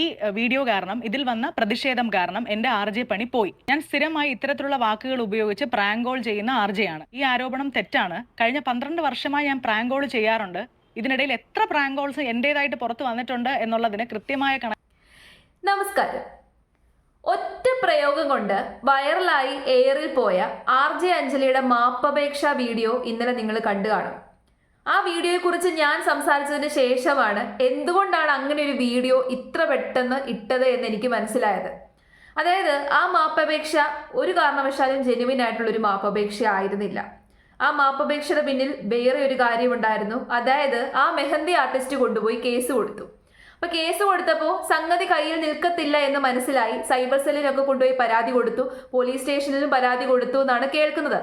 ഈ വീഡിയോ കാരണം ഇതിൽ വന്ന പ്രതിഷേധം കാരണം എന്റെ ആർ ജെ പണി പോയി. ഞാൻ സ്ഥിരമായി ഇത്തരത്തിലുള്ള വാക്കുകൾ ഉപയോഗിച്ച് പ്രാങ്കോൾ കോൾ ചെയ്യുന്ന ആർ ജെ ആണ്. ഈ ആരോപണം തെറ്റാണ്. കഴിഞ്ഞ പന്ത്രണ്ട് വർഷമായി ഞാൻ പ്രാങ്കോൾ കോൾ ചെയ്യാറുണ്ട്. ഇതിനിടയിൽ എത്ര പ്രാങ്കോൾസ് എന്റേതായിട്ട് പുറത്തു വന്നിട്ടുണ്ട് എന്നുള്ളതിന് കൃത്യമായ കണ നമസ്കാരം. ഒറ്റ പ്രയോഗം കൊണ്ട് വൈറലായി എയറിൽ പോയ ആർ ജെ അഞ്ജലിയുടെ മാപ്പപേക്ഷ വീഡിയോ ഇന്നലെ നിങ്ങൾ കണ്ടു കാണും. ആ വീഡിയോയെക്കുറിച്ച് ഞാൻ സംസാരിച്ചതിന് ശേഷമാണ് എന്തുകൊണ്ടാണ് അങ്ങനെ ഒരു വീഡിയോ ഇത്ര പെട്ടെന്ന് ഇട്ടത് എന്ന് എനിക്ക് മനസ്സിലായത്. അതായത് ആ മാപ്പപേക്ഷ ഒരു കാരണവശാലും ജെനുവിൻ ആയിട്ടുള്ള ഒരു മാപ്പപേക്ഷ ആയിരുന്നില്ല. ആ മാപ്പപേക്ഷയുടെ പിന്നിൽ വേറെ ഒരു കാര്യമുണ്ടായിരുന്നു. അതായത് ആ മെഹന്തി ആർട്ടിസ്റ്റ് കൊണ്ടുപോയി കേസ് കൊടുത്തു. അപ്പൊ കേസ് കൊടുത്തപ്പോൾ സംഗതി കയ്യിൽ നിൽക്കത്തില്ല എന്ന് മനസ്സിലായി. സൈബർ സെല്ലിനൊക്കെ കൊണ്ടുപോയി പരാതി കൊടുത്തു. പോലീസ് സ്റ്റേഷനിലും പരാതി കൊടുത്തു എന്നാണ് കേൾക്കുന്നത്.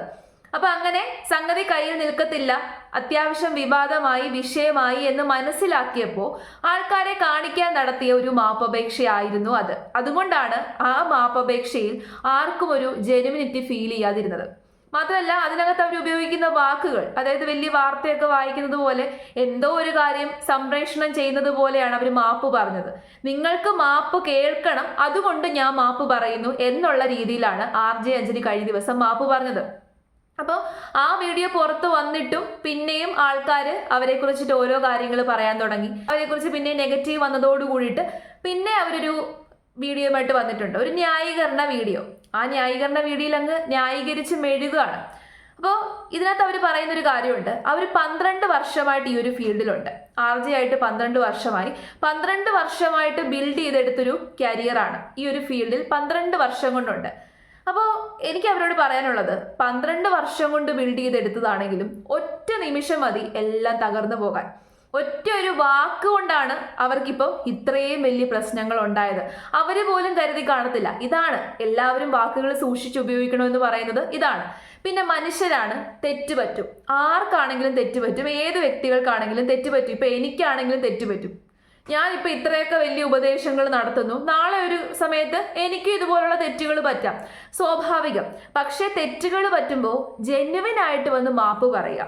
അപ്പൊ അങ്ങനെ സംഗതി കയ്യിൽ നിൽക്കത്തില്ല. അത്യാവശ്യം വിവാദമായി വിഷയമായി എന്ന് മനസ്സിലാക്കിയപ്പോൾ ആൾക്കാരെ കാണിക്കാൻ നടത്തിയ ഒരു മാപ്പപേക്ഷയായിരുന്നു അത്. അതുകൊണ്ടാണ് ആ മാപ്പപേക്ഷയിൽ ആർക്കും ഒരു ജെനുവിനിറ്റി ഫീൽ ചെയ്യാതിരുന്നത്. മാത്രമല്ല അതിനകത്ത് അവർ ഉപയോഗിക്കുന്ന വാക്കുകൾ അതായത് വലിയ വാർത്തയൊക്കെ വായിക്കുന്നത് പോലെ എന്തോ ഒരു കാര്യം സംപ്രേഷണം ചെയ്യുന്നത് പോലെയാണ് അവർ മാപ്പ് പറഞ്ഞത്. നിങ്ങൾക്ക് മാപ്പ് കേൾക്കണം അതുകൊണ്ട് ഞാൻ മാപ്പ് പറയുന്നു എന്നുള്ള രീതിയിലാണ് ആർ ജെ അഞ്ജലി കഴിഞ്ഞ ദിവസം മാപ്പ് പറഞ്ഞത്. അപ്പോൾ ആ വീഡിയോ പുറത്ത് വന്നിട്ടും പിന്നെയും ആൾക്കാർ അവരെ കുറിച്ചിട്ട് ഓരോ കാര്യങ്ങൾ പറയാൻ തുടങ്ങി. അവരെ കുറിച്ച് പിന്നെ നെഗറ്റീവ് വന്നതോട് കൂടിയിട്ട് പിന്നെ അവരൊരു വീഡിയോയുമായിട്ട് വന്നിട്ടുണ്ട്. ഒരു ന്യായീകരണ വീഡിയോ. ആ ന്യായീകരണ വീഡിയോയിൽ അങ്ങ് ന്യായീകരിച്ച് മെഴുകുകയാണ് അപ്പോൾ ഇതിനകത്ത് അവർ പറയുന്ന ഒരു കാര്യമുണ്ട്. അവർ പന്ത്രണ്ട് വർഷമായിട്ട് ഈ ഒരു ഫീൽഡിലുണ്ട്. ആർ ജെ ആയിട്ട് പന്ത്രണ്ട് വർഷമായി. പന്ത്രണ്ട് വർഷമായിട്ട് ബിൽഡ് ചെയ്തെടുത്തൊരു കരിയറാണ് ഈ ഒരു ഫീൽഡിൽ പന്ത്രണ്ട് വർഷം കൊണ്ടുണ്ട്. അപ്പോൾ എനിക്ക് അവരോട് പറയാനുള്ളത് പന്ത്രണ്ട് വർഷം കൊണ്ട് ബിൽഡ് ചെയ്തെടുത്തതാണെങ്കിലും ഒറ്റ നിമിഷം മതി എല്ലാം തകർന്നു പോകാൻ. ഒറ്റ ഒരു വാക്ക് കൊണ്ടാണ് അവർക്കിപ്പം ഇത്രയും വലിയ പ്രശ്നങ്ങൾ ഉണ്ടായത്. അവർ പോലും കരുതി കാണത്തില്ല. ഇതാണ് എല്ലാവരും വാക്കുകൾ സൂക്ഷിച്ച് ഉപയോഗിക്കണമെന്ന് പറയുന്നത്. ഇതാണ്. പിന്നെ മനുഷ്യരാണ് തെറ്റ് പറ്റും ആർക്കാണെങ്കിലും തെറ്റ് പറ്റും ഏത് വ്യക്തികൾക്കാണെങ്കിലും തെറ്റ് പറ്റും ഇപ്പൊ എനിക്കാണെങ്കിലും തെറ്റ് പറ്റും ഞാനിപ്പോ ഇത്രയൊക്കെ വലിയ ഉപദേശങ്ങൾ നടത്തുന്നു. നാളെ ഒരു സമയത്ത് എനിക്ക് ഇതുപോലുള്ള തെറ്റുകൾ പറ്റാം. സ്വാഭാവികം. പക്ഷേ തെറ്റുകൾ പറ്റുമ്പോൾ ജെന്യുവിൻ ആയിട്ട് വന്ന് മാപ്പ് പറയുക.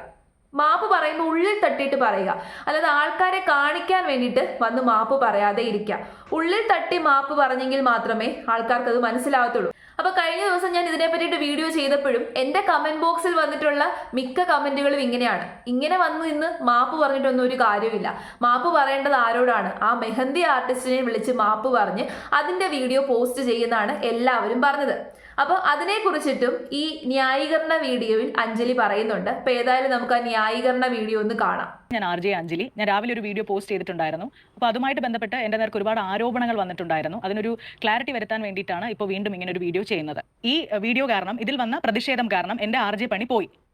മാപ്പ് പറയുമ്പോൾ ഉള്ളിൽ തട്ടിയിട്ട് പറയുക. അല്ലാതെ ആൾക്കാരെ കാണിക്കാൻ വേണ്ടിയിട്ട് വന്ന് മാപ്പ് പറയാതെ ഇരിക്കുക. ഉള്ളിൽ തട്ടി മാപ്പ് പറഞ്ഞെങ്കിൽ മാത്രമേ ആൾക്കാർക്ക് അത് മനസ്സിലാവത്തുള്ളൂ അപ്പൊ കഴിഞ്ഞ ദിവസം ഞാൻ ഇതിനെ പറ്റിയിട്ട് വീഡിയോ ചെയ്തപ്പോഴും എന്റെ കമന്റ് ബോക്സിൽ വന്നിട്ടുള്ള മിക്ക കമന്റുകളും ഇങ്ങനെയാണ്. ഇങ്ങനെ വന്ന് ഇന്ന് മാപ്പ് പറഞ്ഞിട്ടൊന്നും ഒരു കാര്യമില്ല മാപ്പ് പറയേണ്ടത് ആരോടാണ്? ആ മെഹന്തി ആർട്ടിസ്റ്റിനെ വിളിച്ച് മാപ്പ് പറഞ്ഞ് അതിന്റെ വീഡിയോ പോസ്റ്റ് ചെയ്യുന്നതാണ് എല്ലാവരും പറഞ്ഞത്. അപ്പോൾ അതിനെക്കുറിച്ചിട്ടും ഈ ന്യായീകരണ വീഡിയോയിൽ അഞ്ജലി പറയുന്നുണ്ട്. അപ്പോൾ ഏതായാലും നമുക്ക് ആ ന്യായീകരണ വീഡിയോ ഒന്ന് കാണാം. ഞാൻ ആർ ജെ അഞ്ജലി. ഞാൻ രാവിലെ ഒരു വീഡിയോ പോസ്റ്റ് ചെയ്തിട്ടുണ്ടായിരുന്നു. അപ്പോൾ അതുമായിട്ട് ബന്ധപ്പെട്ട് എന്റെ നേർക്ക് ഒരുപാട് ആരോപണങ്ങൾ വന്നിട്ടുണ്ടായിരുന്നു. അതിനൊരു ക്ലാരിറ്റി വരുത്താൻ വേണ്ടിയിട്ടാണ് ഇപ്പോൾ വീണ്ടും ഇങ്ങനെ ഒരു വീഡിയോ ചെയ്യുന്നത്. ഈ വീഡിയോ കാരണം ഇതിൽ വന്ന പ്രതിഷേധം കാരണം എന്റെ ആർ ജെ പണി പോയി.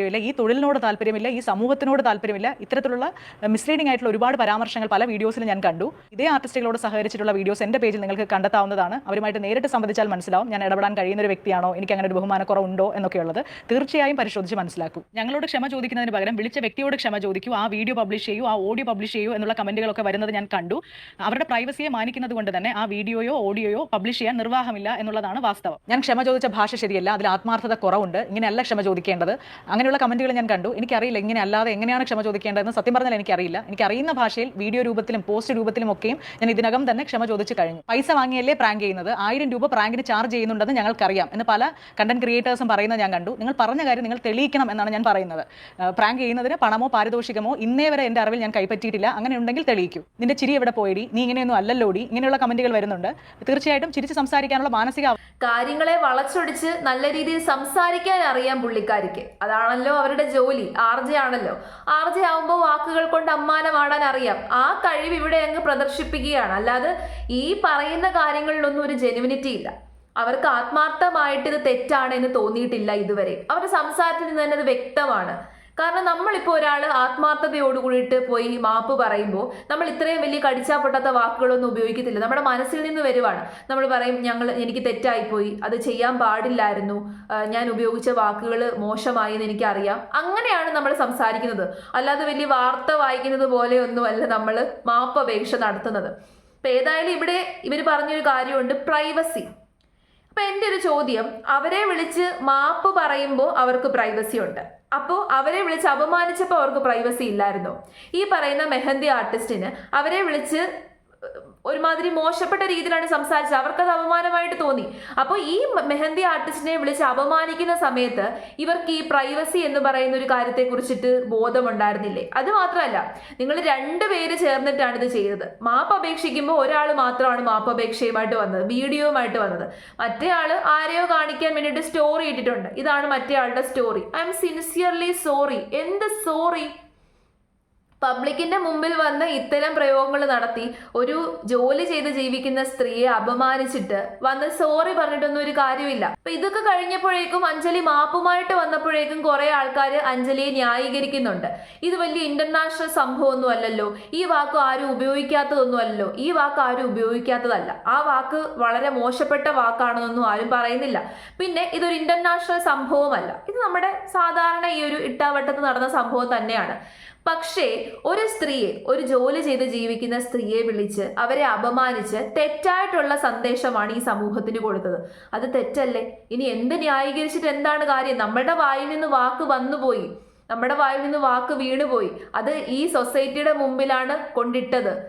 താല്പര്യമില്ല ഈ തൊഴിലിനോട് താല്പര്യമില്ല ഈ സമൂഹത്തിനോട് താല്പര്യമില്ല. ഇത്തരത്തിലുള്ള മിസ്ലീഡിംഗ് ആയിട്ടുള്ള ഒരുപാട് പരാമർശങ്ങൾ പല വീഡിയോസിലും ഞാൻ കണ്ടു. ഇതേ ആർട്ടിസ്റ്റുകളോട് സഹകരിച്ചിട്ടുള്ള വീഡിയോസ് എന്റെ പേജിൽ നിങ്ങൾക്ക് കണ്ടെത്താവുന്നതാണ്. അവരുമായിട്ട് നേരിട്ട് സംബന്ധിച്ചാൽ മനസ്സിലാവും ഞാൻ ഇടപെടാൻ കഴിയുന്ന ഒരു വ്യക്തിയാണോ എനിക്ക് അങ്ങനെ ഒരു ബഹുമാനക്കുറവുണ്ടോ എന്നൊക്കെയുള്ളത് തീർച്ചയായും പരിശോധിച്ച് മനസ്സിലാക്കും. ഞങ്ങളോട് ക്ഷമ ചോദിക്കുന്നതിന് പകരം വിളിച്ച വ്യക്തിയോട് ക്ഷമ ചോദിക്കൂ ആ വീഡിയോ പബ്ലിഷ് ചെയ്യൂ ആ ഓഡിയോ പബ്ലിഷ് ചെയ്യൂ എന്നുള്ള കമന്റുകളൊക്കെ വരുന്നത് ഞാൻ കണ്ടു. അവരുടെ പ്രൈവസിയെ മാനിക്കുന്നത് കൊണ്ട് തന്നെ ആ വീഡിയോയോ ഓഡിയോയോ പബ്ലിഷ് ചെയ്യാൻ നിർവാഹമില്ല എന്നുള്ളതാണ് വാസ്തവം. ഞാൻ ക്ഷമ ചോദിച്ച ഭാഷ ശരിയല്ല അതിൽ ആത്മാർത്ഥത കുറവുണ്ട്. ഇങ്ങനെയല്ല ക്ഷമ ചോദിക്കേണ്ടത്. അങ്ങനെയുള്ള കമന്റുകൾ ഞാൻ കണ്ടു. എനിക്കറിയില്ല ഇങ്ങനെ അല്ലാതെ എങ്ങനെയാണ് ക്ഷമ ചോദിക്കേണ്ടതെന്ന്. സത്യം പറഞ്ഞാൽ എനിക്കറിയില്ല. എനിക്കറിയുന്ന ഭാഷയിൽ വീഡിയോ രൂപത്തിലും പോസ്റ്റ് രൂപത്തിലും ഒക്കെയും ഞാൻ ഇതിനകം തന്നെ ക്ഷമ ചോദിച്ചു കഴിഞ്ഞു. പൈസ വാങ്ങിയല്ലേ പ്രാങ്ക് ചെയ്യുന്നത്? ആയിരം രൂപ പ്രാങ്കിന് ചാർജ് ചെയ്യുന്നുണ്ടെന്ന് ഞങ്ങൾക്കറിയാം എന്ന് പല കണ്ടന്റ് ക്രിയേറ്റേഴ്സും പറയുന്നത് ഞാൻ കണ്ടു. നിങ്ങൾ പറഞ്ഞ കാര്യം നിങ്ങൾ തെളിയിക്കണം എന്നാണ് ഞാൻ പറയുന്നത്. പ്രാങ്ക് ചെയ്യുന്നതിന് പണമോ പാരിതോഷികമോ ഇന്നേ വരെ എന്റെ അറിവിൽ ഞാൻ കൈപ്പറ്റി കൈപ്പറ്റിയിട്ടില്ല. അങ്ങനെ ഉണ്ടെങ്കിൽ തെളിയിക്കൂ. നിന്റെ ചിരി എവിടെ പോയടി? നീ ഇങ്ങനെയൊന്നും അല്ലല്ലോടി? ഇങ്ങനെയുള്ള കമന്റുകൾ വരുന്നുണ്ട്. തീർച്ചയായിട്ടും ചിരിച്ച് സംസാരിക്കാനുള്ള മാനസിക കാര്യങ്ങളെ വളച്ചൊടിച്ച് നല്ല രീതിയിൽ സംസാരിക്കാൻ അറിയാം പുള്ളിക്കാരിക്ക്. അതാണല്ലോ അവരുടെ ജോലി ആർജെ ആണല്ലോ. ആർജെ ആവുമ്പോൾ വാക്കുകൾ കൊണ്ട് അമ്മാനമാടാൻ അറിയാം. ആ കഴിവ് ഇവിടെ അങ്ങ് പ്രദർശിപ്പിക്കുകയാണ്. അല്ലാതെ ഈ പറയുന്ന കാര്യങ്ങളിലൊന്നും ഒരു ജെനുവിനിറ്റി ഇല്ല. അവർക്ക് ആത്മാർത്ഥമായിട്ട് ഇത് തെറ്റാണ് എന്ന് തോന്നിയിട്ടില്ല ഇതുവരെ. അവരുടെ സംസാരത്തിൽ നിന്ന് തന്നെ അത് വ്യക്തമാണ്. കാരണം നമ്മളിപ്പോൾ ഒരാൾ ആത്മാർത്ഥതയോട് കൂടിയിട്ട് പോയി മാപ്പ് പറയുമ്പോൾ നമ്മൾ ഇത്രയും വലിയ കടിച്ചാൽ പൊട്ടാത്ത വാക്കുകളൊന്നും ഉപയോഗിക്കത്തില്ല. നമ്മുടെ മനസ്സിൽ നിന്ന് വരുവാണ്. നമ്മൾ പറയും ഞങ്ങൾ എനിക്ക് തെറ്റായിപ്പോയി. അത് ചെയ്യാൻ പാടില്ലായിരുന്നു. ഞാൻ ഉപയോഗിച്ച വാക്കുകൾ മോശമായി എന്ന് എനിക്കറിയാം. അങ്ങനെയാണ് നമ്മൾ സംസാരിക്കുന്നത്. അല്ലാതെ വലിയ വാർത്ത വായിക്കുന്നത് പോലെയൊന്നുമല്ല നമ്മൾ മാപ്പ് അപേക്ഷ നടത്തുന്നത്. അപ്പം ഏതായാലും ഇവിടെ ഇവർ പറഞ്ഞൊരു കാര്യമുണ്ട് പ്രൈവസി. അപ്പം എന്റെ ഒരു ചോദ്യം അവരെ വിളിച്ച് മാപ്പ് പറയുമ്പോൾ അവർക്ക് പ്രൈവസി ഉണ്ട്. അപ്പോൾ അവരെ വിളിച്ച് അപമാനിച്ചപ്പോൾ അവർക്ക് പ്രൈവസി ഇല്ലായിരുന്നോ. ഈ പറയുന്ന മെഹന്തി ആർട്ടിസ്റ്റിന് അവരെ വിളിച്ച് ഒരുമാതിരി മോശപ്പെട്ട രീതിയിലാണ് സംസാരിച്ചത്. അവർക്കത് അപമാനമായിട്ട് തോന്നി. അപ്പോൾ ഈ മെഹന്തി ആർട്ടിസ്റ്റിനെ വിളിച്ച് അപമാനിക്കുന്ന സമയത്ത് ഇവർക്ക് ഈ പ്രൈവസി എന്ന് പറയുന്ന ഒരു കാര്യത്തെ കുറിച്ചിട്ട് ബോധമുണ്ടായിരുന്നില്ലേ? അത് മാത്രമല്ല നിങ്ങൾ രണ്ടുപേര് ചേർന്നിട്ടാണ് ഇത് ചെയ്തത്. മാപ്പ് അപേക്ഷിക്കുമ്പോൾ ഒരാൾ മാത്രമാണ് മാപ്പ് അപേക്ഷയുമായിട്ട് വന്നത് വീഡിയോയുമായിട്ട് വന്നത്. മറ്റേ ആൾ ആരെയോ കാണിക്കാൻ വേണ്ടിയിട്ട് സ്റ്റോറി ഇട്ടിട്ടുണ്ട്. ഇതാണ് മറ്റേ ആളുടെ story I M sincerely sorry എന്ത് സോറി പബ്ലിക്കിന്റെ മുമ്പിൽ വന്ന് ഇത്തരം പ്രയോഗങ്ങൾ നടത്തി ഒരു ജോലി ചെയ്ത് ജീവിക്കുന്ന സ്ത്രീയെ അപമാനിച്ചിട്ട് വന്ന് സോറി പറഞ്ഞിട്ടൊന്നും ഒരു കാര്യമില്ല. അപ്പൊ ഇതൊക്കെ കഴിഞ്ഞപ്പോഴേക്കും അഞ്ജലി മാപ്പുമായിട്ട് വന്നപ്പോഴേക്കും കുറെ ആൾക്കാർ അഞ്ജലിയെ ന്യായീകരിക്കുന്നുണ്ട്. ഇത് വലിയ ഇന്റർനാഷണൽ സംഭവമൊന്നും അല്ലല്ലോ. ഈ വാക്ക് ആരും ഉപയോഗിക്കാത്തതൊന്നും അല്ലല്ലോ ഈ വാക്ക് ആരും ഉപയോഗിക്കാത്തതല്ല. ആ വാക്ക് വളരെ മോശപ്പെട്ട വാക്കാണെന്നൊന്നും ആരും പറയുന്നില്ല. പിന്നെ ഇതൊരു ഇന്റർനാഷണൽ സംഭവമല്ല. ഇത് നമ്മുടെ സാധാരണ ഈ ഒരു ഇട്ടാവട്ടത്ത് നടന്ന സംഭവം തന്നെയാണ്. പക്ഷേ ഒരു സ്ത്രീയെ ഒരു ജോലി ചെയ്ത് ജീവിക്കുന്ന സ്ത്രീയെ വിളിച്ച് അവരെ അപമാനിച്ച് തെറ്റായിട്ടുള്ള സന്ദേശമാണ് ഈ സമൂഹത്തിന് കൊടുത്തത്. അത് തെറ്റല്ലേ? ഇനി എന്ത് ന്യായീകരിച്ചിട്ട് എന്താണ് കാര്യം? നമ്മുടെ വായിൽ നിന്ന് വാക്ക് വന്നുപോയി. നമ്മുടെ വായിൽ നിന്ന് വാക്ക് വീണുപോയി. അത് ഈ സൊസൈറ്റിയുടെ മുമ്പിലാണ് കൊണ്ടിട്ടത്.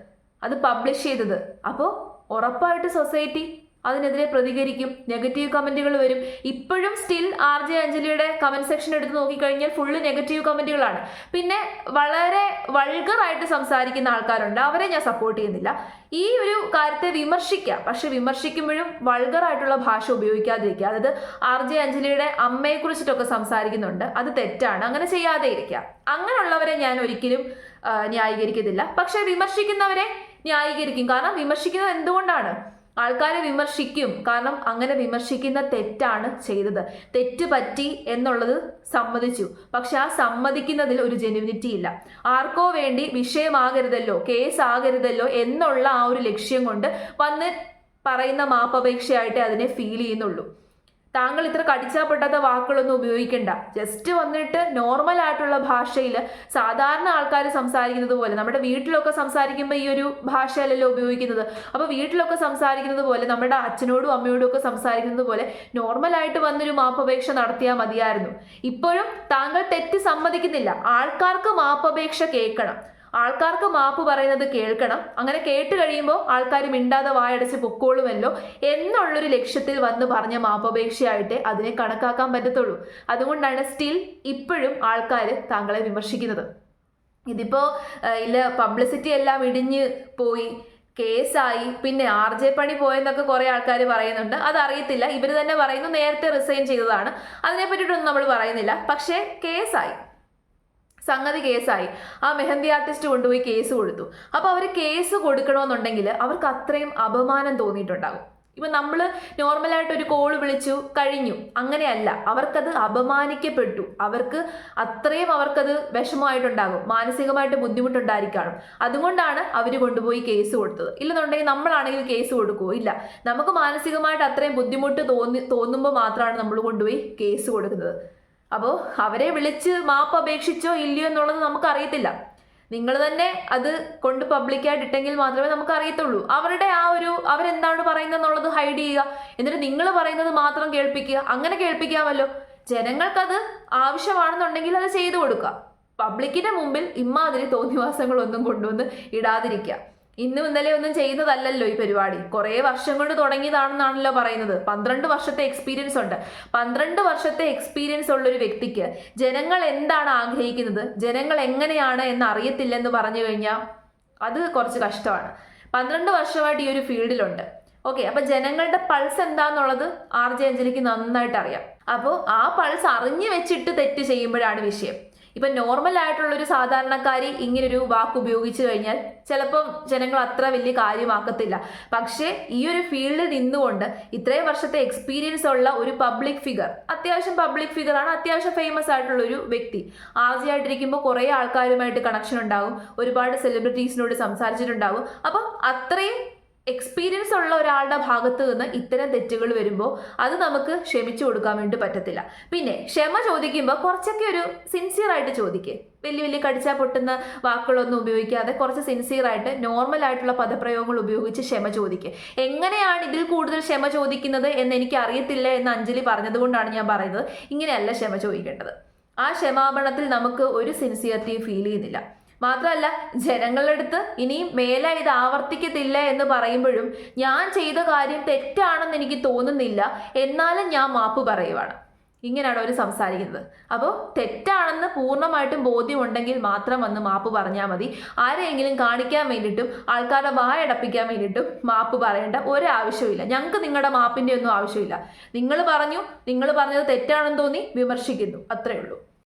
അത് പബ്ലിഷ് ചെയ്തത്. അപ്പോൾ ഉറപ്പായിട്ട് സൊസൈറ്റി അതിനെതിരെ പ്രതികരിക്കും. നെഗറ്റീവ് കമന്റുകൾ വരും. ഇപ്പോഴും സ്റ്റിൽ ആർ ജെ അഞ്ജലിയുടെ കമന്റ് സെക്ഷൻ എടുത്ത് നോക്കിക്കഴിഞ്ഞാൽ ഫുള്ള് നെഗറ്റീവ് കമന്റുകളാണ് പിന്നെ വളരെ വൾഗറായിട്ട് സംസാരിക്കുന്ന ആൾക്കാരുണ്ട്. അവരെ ഞാൻ സപ്പോർട്ട് ചെയ്യുന്നില്ല. ഈ ഒരു കാര്യത്തെ വിമർശിക്കാം. പക്ഷെ വിമർശിക്കുമ്പോഴും വൾഗറായിട്ടുള്ള ഭാഷ ഉപയോഗിക്കാതിരിക്കുക. അതായത് ആർ ജെ അഞ്ജലിയുടെ അമ്മയെ കുറിച്ചിട്ടൊക്കെ സംസാരിക്കുന്നുണ്ട്. അത് തെറ്റാണ്. അങ്ങനെ ചെയ്യാതെ ഇരിക്കുക. അങ്ങനെയുള്ളവരെ ഞാൻ ഒരിക്കലും ന്യായീകരിക്കുന്നില്ല പക്ഷെ വിമർശിക്കുന്നവരെ ന്യായീകരിക്കും. കാരണം വിമർശിക്കുന്നത് എന്തുകൊണ്ടാണ്? ആൾക്കാരെ വിമർശിക്കും. കാരണം അങ്ങനെ വിമർശിക്കുന്ന തെറ്റാണ് ചെയ്തത്. തെറ്റ് പറ്റി എന്നുള്ളത് സമ്മതിച്ചു. പക്ഷെ ആ സമ്മതിക്കുന്നതിൽ ഒരു ജെനുവിനിറ്റി ഇല്ല. ആർക്കോ വേണ്ടി വിഷയമാകരുതല്ലോ കേസ് ആകരുതല്ലോ എന്നുള്ള ആ ഒരു ലക്ഷ്യം കൊണ്ട് വന്ന് പറയുന്ന മാപ്പപേക്ഷയായിട്ട് അതിനെ ഫീൽ ചെയ്യുന്നുള്ളൂ. താങ്കൾ ഇത്ര കടിച്ചാപ്പെട്ടാത്ത വാക്കുകളൊന്നും ഉപയോഗിക്കണ്ട. ജസ്റ്റ് വന്നിട്ട് നോർമൽ ആയിട്ടുള്ള ഭാഷയിൽ സാധാരണ ആൾക്കാർ സംസാരിക്കുന്നത് പോലെ നമ്മുടെ വീട്ടിലൊക്കെ സംസാരിക്കുമ്പോൾ ഈ ഒരു ഭാഷയല്ലല്ലോ ഉപയോഗിക്കുന്നത്. അപ്പോൾ വീട്ടിലൊക്കെ സംസാരിക്കുന്നത് പോലെ നമ്മുടെ അച്ഛനോടും അമ്മയോടും ഒക്കെ സംസാരിക്കുന്നത് പോലെ നോർമലായിട്ട് വന്നൊരു മാപ്പപേക്ഷ നടത്തിയാൽ മതിയായിരുന്നു. ഇപ്പോഴും താങ്കൾ തെറ്റ് സമ്മതിക്കുന്നില്ല. ആൾക്കാർക്ക് മാപ്പപേക്ഷ കേൾക്കണം. ആൾക്കാർക്ക് മാപ്പ് പറയുന്നത് കേൾക്കണം. അങ്ങനെ കേട്ട് കഴിയുമ്പോൾ ആൾക്കാർ മിണ്ടാതെ വായടച്ച് പൊക്കോളുമല്ലോ എന്നുള്ളൊരു ലക്ഷ്യത്തിൽ വന്ന് പറഞ്ഞ മാപ്പപേക്ഷയായിട്ട് അതിനെ കണക്കാക്കാൻ പറ്റത്തുള്ളൂ. അതുകൊണ്ടാണ് സ്റ്റിൽ ഇപ്പോഴും ആൾക്കാർ താങ്കളെ വിമർശിക്കുന്നത്. ഇതിപ്പോൾ ഇല്ല പബ്ലിസിറ്റി എല്ലാം ഇടിഞ്ഞ് പോയി കേസായി പിന്നെ ആർ ജെ പണി പോയെന്നൊക്കെ കുറേ ആൾക്കാർ പറയുന്നുണ്ട്. അതറിയത്തില്ല. ഇവർ തന്നെ പറയുന്നു നേരത്തെ റിസൈൻ ചെയ്തതാണ്. അതിനെ പറ്റിയിട്ടൊന്നും നമ്മൾ പറയുന്നില്ല. പക്ഷേ കേസായി. സംഗതി കേസായി. ആ മെഹന്തി ആർട്ടിസ്റ്റ് കൊണ്ടുപോയി കേസ് കൊടുത്തു. അപ്പോൾ അവർ കേസ് കൊടുക്കണമെന്നുണ്ടെങ്കിൽ അവർക്ക് അത്രയും അപമാനം തോന്നിയിട്ടുണ്ടാകും. ഇപ്പൊ നമ്മൾ നോർമലായിട്ട് ഒരു കോൾ വിളിച്ചു കഴിഞ്ഞു. അങ്ങനെയല്ല. അവർക്കത് അപമാനിക്കപ്പെട്ടു. അവർക്ക് അത്രയും അവർക്കത് വിഷമമായിട്ടുണ്ടാകും. മാനസികമായിട്ട് ബുദ്ധിമുട്ടുണ്ടായിരിക്കണം. അതുകൊണ്ടാണ് അവർ കൊണ്ടുപോയി കേസ് കൊടുത്തത്. ഇല്ലെന്നുണ്ടെങ്കിൽ നമ്മളാണെങ്കിൽ കേസ് കൊടുക്കുമോ ഇല്ല. നമുക്ക് മാനസികമായിട്ട് അത്രയും ബുദ്ധിമുട്ട് തോന്നി തോന്നുമ്പോൾ മാത്രമാണ് നമ്മൾ കൊണ്ടുപോയി കേസ് കൊടുക്കുന്നത്. അപ്പോൾ അവരെ വിളിച്ച് മാപ്പ് അപേക്ഷിച്ചോ ഇല്ലയോ എന്നുള്ളത് നമുക്കറിയത്തില്ല. നിങ്ങൾ തന്നെ അത് കൊണ്ട് പബ്ലിക്കായിട്ട് ഇട്ടെങ്കിൽ മാത്രമേ നമുക്ക് അറിയത്തുള്ളൂ അവരുടെ ആ ഒരു അവരെന്താണ് പറയുന്നത് എന്നുള്ളത് ഹൈഡ് ചെയ്യുക. എന്നിട്ട് നിങ്ങൾ പറയുന്നത് മാത്രം കേൾപ്പിക്കുക. അങ്ങനെ കേൾപ്പിക്കാമല്ലോ. ജനങ്ങൾക്കത് ആവശ്യമാണെന്നുണ്ടെങ്കിൽ അത് ചെയ്തു കൊടുക്കുക. പബ്ലിക്കിന്റെ മുമ്പിൽ ഇമാതിരി തോന്നിവാസങ്ങളൊന്നും കൊണ്ടുവന്ന് ഇടാതിരിക്കുക. ഇന്നും ഇന്നലെ ഒന്നും ചെയ്യുന്നതല്ലല്ലോ ഈ പരിപാടി. കുറേ വർഷം കൊണ്ട് തുടങ്ങിയതാണെന്നാണല്ലോ പറയുന്നത്. പന്ത്രണ്ട് വർഷത്തെ എക്സ്പീരിയൻസ് ഉണ്ട്. പന്ത്രണ്ട് വർഷത്തെ എക്സ്പീരിയൻസ് ഉള്ള ഒരു വ്യക്തിക്ക് ജനങ്ങൾ എന്താണ് ആഗ്രഹിക്കുന്നത്? ജനങ്ങൾ എങ്ങനെയാണ് എന്ന് അറിയത്തില്ലെന്ന് പറഞ്ഞു കഴിഞ്ഞാൽ അത് കുറച്ച് കഷ്ടമാണ്. പന്ത്രണ്ട് വർഷമായിട്ട് ഈ ഒരു ഫീൽഡിലുണ്ട്. ഓക്കെ അപ്പൊ ജനങ്ങളുടെ പൾസ് എന്താന്നുള്ളത് ആർ ജെ അഞ്ജലിക്ക് നന്നായിട്ട് അറിയാം അപ്പോൾ ആ പൾസ് അറിഞ്ഞു വെച്ചിട്ട് തെറ്റ് ചെയ്യുമ്പോഴാണ് വിഷയം. ഇപ്പൊ നോർമൽ ആയിട്ടുള്ള ഒരു സാധാരണക്കാരി ഇങ്ങനൊരു വാക്ക് ഉപയോഗിച്ചു കഴിഞ്ഞാൽ ചിലപ്പം ജനങ്ങൾ അത്ര വലിയ കാര്യമാക്കത്തില്ല. പക്ഷേ ഈ ഒരു ഫീൽഡിൽ നിന്നുകൊണ്ട് ഇത്രയും വർഷത്തെ എക്സ്പീരിയൻസ് ഉള്ള ഒരു പബ്ലിക് ഫിഗർ അത്യാവശ്യം പബ്ലിക് ഫിഗറാണ് അത്യാവശ്യം ഫേമസ് ആയിട്ടുള്ള ഒരു വ്യക്തി. ആദ്യമായിട്ടിരിക്കുമ്പോൾ കുറേ ആൾക്കാരുമായിട്ട് കണക്ഷൻ ഉണ്ടാവും ഒരുപാട് സെലിബ്രിറ്റീസിനോട് സംസാരിച്ചിട്ടുണ്ടാവും. അപ്പം അത്രയും എക്സ്പീരിയൻസ് ഉള്ള ഒരാളുടെ ഭാഗത്ത് നിന്ന് ഇത്തരം തെറ്റുകൾ വരുമ്പോൾ അത് നമുക്ക് ക്ഷമിച്ചു കൊടുക്കാൻ വേണ്ടി പറ്റത്തില്ല. പിന്നെ ക്ഷമ ചോദിക്കുമ്പോൾ കുറച്ചൊക്കെ ഒരു സിൻസിയർ ആയിട്ട് ചോദിക്കുക വലിയ വലിയ കടിച്ചാൽ പൊട്ടുന്ന വാക്കുകളൊന്നും ഉപയോഗിക്കാതെ കുറച്ച് സിൻസിയർ ആയിട്ട് നോർമൽ ആയിട്ടുള്ള പദപ്രയോഗങ്ങൾ ഉപയോഗിച്ച് ക്ഷമ ചോദിക്കുക എങ്ങനെയാണ് ഇതിൽ കൂടുതൽ ക്ഷമ ചോദിക്കുന്നത് എന്ന് എനിക്ക് അറിയത്തില്ല എന്ന് അഞ്ജലി പറഞ്ഞതുകൊണ്ടാണ് ഞാൻ പറയുന്നത്. ഇങ്ങനെയല്ല ക്ഷമ ചോദിക്കേണ്ടത്. ആ ക്ഷമാപണത്തിൽ നമുക്ക് ഒരു സിൻസിയറിറ്റിയും ഫീൽ ചെയ്യുന്നില്ല. മാത്രമല്ല ജനങ്ങളുടെ അടുത്ത് ഇനിയും മേലെ ഇത് ആവർത്തിക്കത്തില്ല എന്ന് പറയുമ്പോഴും ഞാൻ ചെയ്ത കാര്യം തെറ്റാണെന്ന് എനിക്ക് തോന്നുന്നില്ല. എന്നാലും ഞാൻ മാപ്പ് പറയുവാണ്. ഇങ്ങനെയാണ് അവർ സംസാരിക്കുന്നത്. അപ്പോൾ തെറ്റാണെന്ന് പൂർണമായിട്ടും ബോധ്യമുണ്ടെങ്കിൽ മാത്രം വന്ന് മാപ്പ് പറഞ്ഞാൽ മതി. ആരെയെങ്കിലും കാണിക്കാൻ വേണ്ടിയിട്ടും ആൾക്കാരുടെ വായടപ്പിക്കാൻ വേണ്ടിയിട്ടും മാപ്പ് പറയേണ്ട ഒരാവശ്യമില്ല ഞങ്ങൾക്ക് നിങ്ങളുടെ മാപ്പിന്റെ ഒന്നും ആവശ്യമില്ല. നിങ്ങൾ പറഞ്ഞു നിങ്ങൾ പറഞ്ഞത് തെറ്റാണെന്ന് തോന്നി വിമർശിക്കുന്നു. അത്രയേ ഉള്ളൂ.